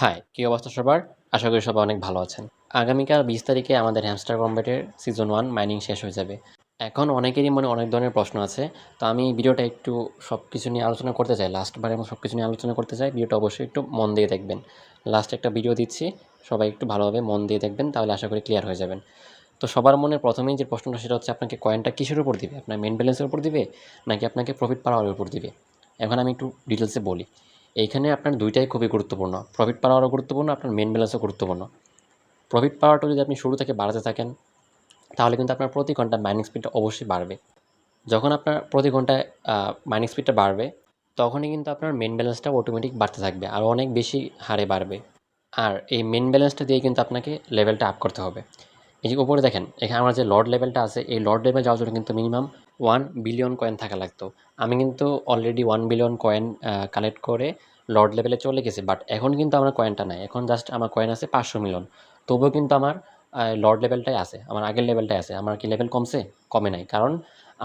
High, কী অবস্থা সবার? আশা করি সবাই অনেক ভালো আছেন। আগামীকাল বিশ তারিখে আমাদের হ্যামস্টার কম্বেটের সিজন ওয়ান মাইনিং শেষ হয়ে যাবে। এখন অনেকেরই মনে অনেক ধরনের প্রশ্ন আছে, তো আমি ভিডিওটা একটু সব কিছু নিয়ে আলোচনা করতে চাই। লাস্টবার এবং সব কিছু নিয়ে আলোচনা করতে চাই, ভিডিওটা অবশ্যই একটু মন দিয়ে দেখবেন। লাস্ট একটা ভিডিও দিচ্ছি, সবাই একটু ভালোভাবে মন দিয়ে দেখবেন, তাহলে আশা করি ক্লিয়ার হয়ে যাবেন। তো সবার মনে প্রথমেই যে প্রশ্নটা, সেটা হচ্ছে আপনাকে কয়েনটা কিসের উপর দিবে? আপনার মেন ব্যালেন্সের উপর দিবে, নাকি আপনাকে প্রফিট পাওয়ার উপর দিবে? এখন আমি একটু ডিটেলসে বলি। এইখানে আপনার দুইটাই খুবই গুরুত্বপূর্ণ। প্রফিট পাওয়ারও গুরুত্বপূর্ণ, আপনার মেন ব্যালেন্সও গুরুত্বপূর্ণ। প্রফিট পাওয়ারটা যদি আপনি শুরু থেকে বাড়াতে থাকেন, তাহলে কিন্তু আপনার প্রতি ঘণ্টা মাইনিং স্পিডটা অবশ্যই বাড়বে। যখন আপনার প্রতি ঘন্টায় মাইনিং স্পিডটা বাড়বে, তখনই কিন্তু আপনার মেন ব্যালেন্সটা অটোমেটিক বাড়তে থাকবে আর অনেক বেশি হারে বাড়বে। আর এই মেন ব্যালেন্সটা দিয়ে কিন্তু আপনাকে লেভেলটা আপ করতে হবে। এই যে উপরে দেখেন, এখানে আমার যে লর্ড লেভেলটা আছে, এই লর্ড লেভেল যাওয়ার জন্য কিন্তু মিনিমাম ওয়ান বিলিয়ন কয়েন থাকা লাগতো। আমি কিন্তু already one billion coin collect করে লর্ড লেভেলে চলে গেছি বাট এখন কিন্তু আমার কয়েনটা নাই। এখন জাস্ট আমার কয়েন আছে পাঁচশো মিলিয়ন তবুও কিন্তু আমার লর্ড লেভেলটাই আছে, আমার আগের লেভেলটাই আছে। আমার কি লেভেল কমছে? কমে নাই। কারণ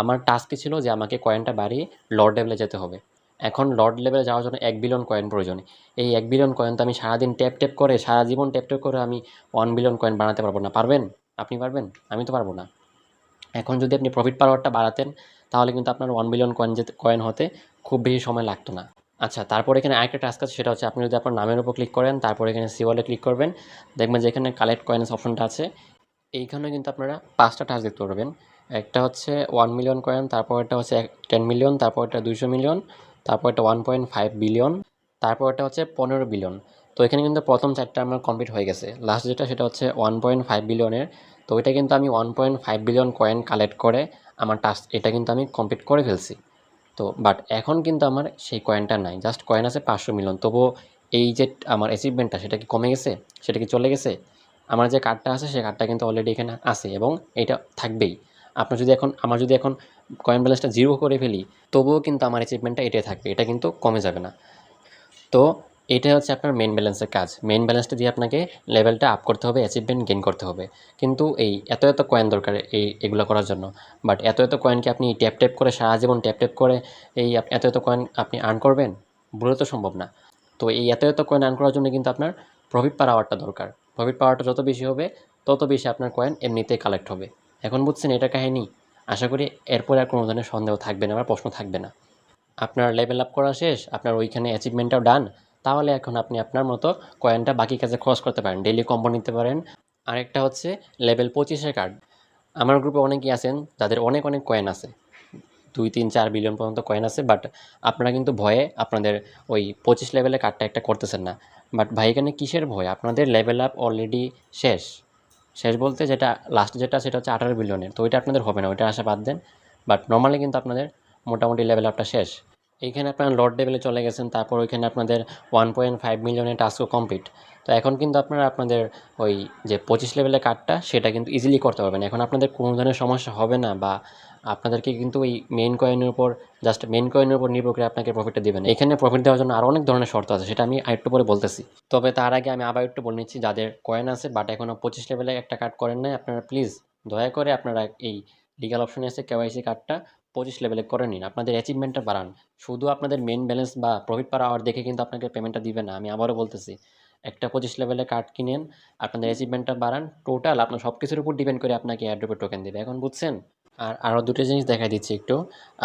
আমার টাস্কই ছিল যে আমাকে কয়েনটা বাড়িয়ে লর্ড লেভেলে যেতে হবে। এখন লর্ড লেভেলে যাওয়ার জন্য এক বিলিয়ন কয়েন প্রয়োজন। এই এক বিলিয়ন কয়েন তো আমি সারাদিন ট্যাপ ট্যাপ করে, সারা জীবন ট্যাপ ট্যাপ করে আমি ওয়ান বিলিয়ন কয়েন বানাতে পারব না। পারবেন? আপনি পারবেন? আমি তো পারব না। এখন যদি আপনি প্রফিট পাওয়ারটা বাড়াতেন, তাহলে কিন্তু আপনার ওয়ান বিলিয়ন কয়েন যেতে কয়েন হতে খুব বেশি সময় লাগতো না। আচ্ছা তারপর এখানে আরেকটা টাস্ক আছে, সেটা হচ্ছে আপনি যদি আপনার নামের উপর ক্লিক করেন, তারপর এখানে সিওয়ালে ক্লিক করবেন, দেখবেন যে এখানে কালেক্ট কয়েন্স অপশনটা আছে। এইখানে কিন্তু আপনারা পাঁচটা টাস্ক দেখতে পারবেন। একটা হচ্ছে ওয়ান মিলিয়ন কয়েন তারপর একটা হচ্ছে টেন মিলিয়ন তারপর একটা দুইশো মিলিয়ন তারপর একটা ওয়ান পয়েন্ট ফাইভ বিলিয়ন তারপর একটা হচ্ছে পনেরো বিলিয়ন তো এখানে কিন্তু প্রথম চারটা আমার কমপ্লিট হয়ে গেছে। লাস্ট যেটা সেটা হচ্ছে ওয়ান পয়েন্ট ফাইভ বিলিয়নের তো এটা কিন্তু আমি one point five billion coin collect করে আমার টাস্ক এটা কিন্তু আমি কমপ্লিট করে ফেলছি। তো বাট এখন কিন্তু আমার সেই কয়েনটা নাই। জাস্ট কয়েন আছে পাঁচশো মিলিয়ন তবুও এই যে আমার অ্যাচিভমেন্টটা সেটা কি কমে গেছে? সেটা কি চলে গেছে? আমার যে কার্ডটা আছে সেই কার্ডটা কিন্তু অলরেডি এখানে আছে এবং এটা থাকবেই। আপনার যদি এখন, আমার যদি এখন কয়েন ব্যালেন্সটা জিরো করে ফেলি, তবুও কিন্তু আমার অ্যাচিভমেন্টটা এটাই থাকবে। এটা কিন্তু কমে যাবে না। তো এটা হচ্ছে আপনার মেন ব্যালেন্সের কাজ। মেন ব্যালেন্সটা দিয়ে আপনাকে লেভেলটা আপ করতে হবে অ্যাচিভমেন্ট গেইন করতে হবে। কিন্তু এই এত এত কয়েন দরকার এই, এগুলো করার জন্য। বাট এত এত কয়েনকে আপনি ট্যাপ ট্যাপ করে সারা জীবন ট্যাপ ট্যাপ করে এই এত এত কয়েন আপনি আর্ন করবেন? বলে তো সম্ভব না। তো এই এত এত কয়েন আর্ন করার জন্য কিন্তু আপনার প্রফিট পাওয়ারটা দরকার। প্রফিট পাওয়ারটা যত বেশি হবে, তত বেশি আপনার কয়েন এমনিতেই কালেক্ট হবে। এখন বুঝছেন এটা কাহিনী? আশা করি এরপরে আর কোনো ধরনের সন্দেহ থাকবে না বা প্রশ্ন থাকবে না। আপনার লেভেল আপ করা শেষ, আপনার ওইখানে অ্যাচিভমেন্টটাও ডান তাহলে এখন আপনি আপনার মতো কয়েনটা বাকি কাজে খরচ করতে পারেন ডেলি কম্বো নিতে পারেন। আরেকটা হচ্ছে লেভেল পঁচিশের কার্ড আমার গ্রুপে অনেকেই আছেন, যাদের অনেক অনেক কয়েন আছে। দুই, তিন, চার বিলিয়ন পর্যন্ত কয়েন আছে বাট আপনারা কিন্তু ভয়ে আপনাদের ওই পঁচিশ লেভেলের কার্ডটা একটা করতেছেন না। বাট ভাই, এখানে কিসের ভয়? আপনাদের লেভেল আপ অলরেডি শেষ। শেষ বলতে যেটা লাস্ট যেটা, সেটা হচ্ছে আঠারো বিলিয়নের তো ওইটা আপনাদের হবে না, ওইটা আশা বাদ দেন। বাট নর্মালি কিন্তু আপনাদের মোটামুটি লেভেল আপটা শেষ। এইখানে আপনারা লর্ড লেভেলে চলে গেছেন, তারপর ওইখানে আপনাদের ওয়ান পয়েন্ট ফাইভ মিলিয়নের টাস্কও কমপ্লিট তো এখন কিন্তু আপনারা আপনাদের ওই যে পঁচিশ লেভেলের কার্ডটা সেটা কিন্তু ইজিলি করতে পারবেন। এখন আপনাদের কোনো ধরনের সমস্যা হবে না বা আপনাদেরকে কিন্তু ওই মেন কয়েনের উপর জাস্ট মেন কয়েনের উপর নির্ভর করে আপনাকে প্রফিটটা দেবেন। এখানে প্রফিট দেওয়ার জন্য আরও অনেক ধরনের শর্ত আছে, সেটা আমি আরেকটু পরে বলতেছি। তবে তার আগে আমি আবার একটু বলে নিচ্ছি, যাদের কয়েন আছে বাট এখনও পঁচিশ লেভেলে একটা কার্ড করেন নাই, আপনারা প্লিজ দয়া করে আপনারা এই লিগাল অপশনে এসে কেওয়াইসি কার্ডটা পঁচিশ লেভেলে করে নিন। আপনাদের অ্যাচিভমেন্টটা বাড়ান। শুধু আপনাদের মেন ব্যালেন্স বা প্রফিট পার আওয়ার দেখে কিন্তু আপনাকে পেমেন্টটা দিবে না। আমি আবারও বলতেছি, একটা পঁচিশ লেভেলে কার্ড কিনেন, আপনাদের অ্যাচিভমেন্টটা বাড়ান। টোটাল আপনার সব কিছুর উপর ডিপেন্ড করে আপনাকে অ্যাড্রপের টোকেন দেবে। এখন বুঝছেন? আর আরও দুটো জিনিস দেখা দিচ্ছি একটু।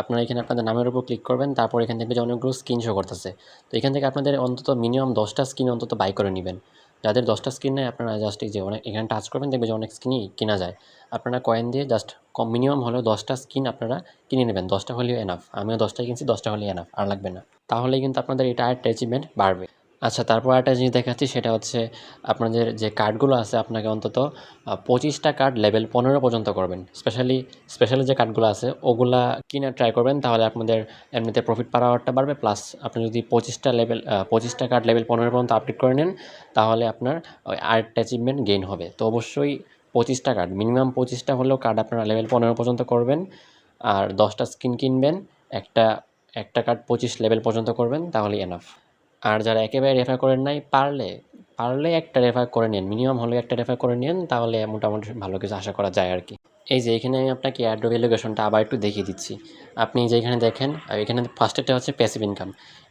আপনারা এখানে আপনাদের নামের উপর ক্লিক করবেন, তারপর এখান থেকে যে অনেকগুলো স্ক্রিন শো করতেছে। তো এখান থেকে আপনাদের অন্তত মিনিমাম দশটা স্ক্রিন অন্তত বাই করে নেবেন। যাদের দশটা স্ক্রিন নেয়, আপনারা জাস্ট এই যে অনেক, এখানে টাচ করবেন, দেখবেন যে অনেক স্ক্রিনই কেনা যায়। আপনারা কয়েন দিয়ে জাস্ট কম মিনিমাম হলেও দশটা স্কিন আপনারা কিনে নেবেন। দশটা হলেও এনাফ আমিও দশটাই কিনছি, দশটা হলেও এনাফ আর লাগবে না। তাহলে কিন্তু আপনাদের এটা অ্যাচিভমেন্ট বাড়বে। আচ্ছা তারপর একটা জিনিস দেখাচ্ছি, সেটা হচ্ছে আপনাদের যে কার্ডগুলো আছে, আপনাকে অন্তত পঁচিশটা কার্ড লেভেল পনেরো পর্যন্ত করবেন। স্পেশালি স্পেশালি যে কার্ডগুলো আছে, ওগুলা কিনে ট্রাই করবেন, তাহলে আপনাদের এমনিতে প্রফিট পাওয়ারটা বাড়বে প্লাস আপনি যদি পঁচিশটা লেভেল পঁচিশটা কার্ড লেভেল পনেরো পর্যন্ত আপডেট করে নেন, তাহলে আপনার ওই আরেকটা অ্যাচিভমেন্ট গেইন হবে। তো অবশ্যই পঁচিশটা কার্ড মিনিমাম পঁচিশটা হলেও কার্ড আপনারা লেভেল পনেরো পর্যন্ত করবেন, আর দশটা স্কিন কিনবেন, একটা একটা কার্ড পঁচিশ লেভেল পর্যন্ত করবেন, তাহলেই এনাফ আর যারা একেবারে রেফার করেন নাই, পারলে পারলে একটা রেফার করে নিন। মিনিমাম হলে একটা রেফার করে নিন, তাহলে মোটামুটি ভালো কিছু আশা করা যায় আর কি। এই যে, এখানে আমি আপনাকে অ্যাড্রোব এলিগেশনটা আবার একটু দেখিয়ে দিচ্ছি। আপনি যে এখানে দেখেন, আর এখানে ফার্স্টেরটা হচ্ছে প্যাসিভ ইনকাম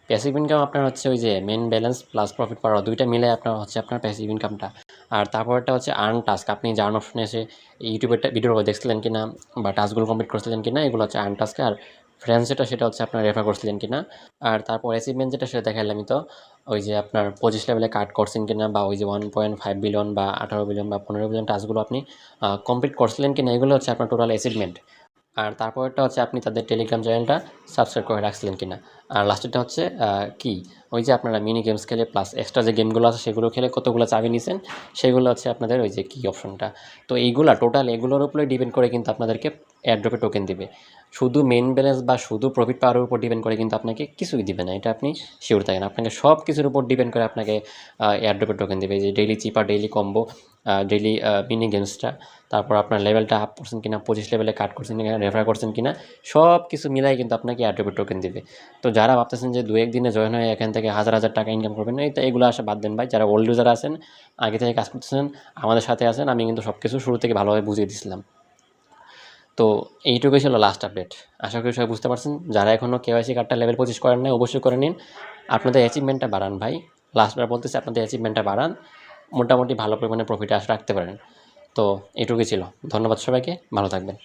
প্যাসিভ ইনকাম আপনার হচ্ছে ওই যে মেন ব্যালেন্স প্লাস প্রফিট পাওয়া, দুইটা মিলে আপনার হচ্ছে আপনার প্যাসিভ ইনকামটা আর তারপরটা হচ্ছে আর্ন টাস্ক আপনি যে আর্ন অপশনে এসে ইউটিউবের ভিডিও দেখছিলেন কিনা বা টাস্কগুলো কমপ্লিট করছিলেন কিনা, এগুলো হচ্ছে আর্ন টাস্ক আর ফ্রেন্ডস যেটা, সেটা হচ্ছে আপনার রেফার করছিলেন কিনা। আর তারপর অ্যাচিভমেন্ট যেটা, সেটা দেখালামই তো। ওই যে আপনার পঁচিশ লেভেলে কাট করছেন কিনা বা ওই যে ওয়ান পয়েন্ট ফাইভ বিলিয়ন বা আঠারো বিলিয়ন বা পনেরো বিলিয়ন টাস্কগুলো আপনি কমপ্লিট করছিলেন কিনা, এগুলো হচ্ছে আপনার টোটাল অ্যাচিভমেন্ট আর তারপরটা হচ্ছে আপনি তাদের টেলিগ্রাম চ্যানেলটা সাবস্ক্রাইব করে রাখছিলেন কিনা। আর লাস্টেরটা হচ্ছে কি? ওই যে আপনারা মিনি গেমস খেলে প্লাস এক্সট্রা যে গেমগুলো আছে সেগুলো খেলে কতগুলো চাবি নিছেন? সেগুলো হচ্ছে আপনাদের ওই যে কি অপশনটা তো এইগুলো টোটাল এগুলোর উপরে ডিপেন্ড করে কিন্তু আপনাদেরকে এয়ারড্রপে টোকেন দিবে। শুধু মেন ব্যালেন্স বা শুধু প্রফিট পাওয়ার উপর ডিপেন্ড করে কিন্তু আপনাকে কিছুই দিবে না, এটা আপনি শিওর থাকেন। আপনাকে সব কিছুর উপর ডিপেন্ড করে আপনাকে এয়ারড্রপে টোকেন দেবে। যে daily cipher daily combo daily mini গেমসটা তারপর আপনার লেভেলটা আপ করছেন কিনা, পঁচিশ লেভেলে কাট করছেন কিনা রেফার করছেন কিনা সব কিছু মিলাই কিন্তু আপনাকে এয়ারড্রপে টোকেন দিবে। তো যারা ভাবতেছেন যে দু একদিনে জয়েন হয়ে এখান থেকে হাজার হাজার টাকা ইনকাম করবেন, এই তো এগুলো আসে বাদ দেন ভাই। যারা ওল্ড ইউজার আছেন, আগে থেকে কাজ করতেছেন, আমাদের সাথে আছেন, আমি কিন্তু সব কিছু শুরু থেকে ভালোভাবে বুঝিয়ে দিয়েছিলাম তো এইটুকুই ছিল লাস্ট আপডেট আশা করি সবাই বুঝতে পারছেন। যারা এখনও কেওয়াইসি কার্ডটা লেভেল পঁচিশ করেন নাই, অবশ্যই করে নিন। আপনাদের অ্যাচিভমেন্টটা বাড়ান ভাই। লাস্টবার বলতেছি, আপনাদের অ্যাচিভমেন্টটা বাড়ান। মোটামুটি ভালো পরিমাণে প্রফিট আশা রাখতে পারেন। তো এইটুকুই ছিল। ধন্যবাদ সবাইকে। ভালো থাকবেন।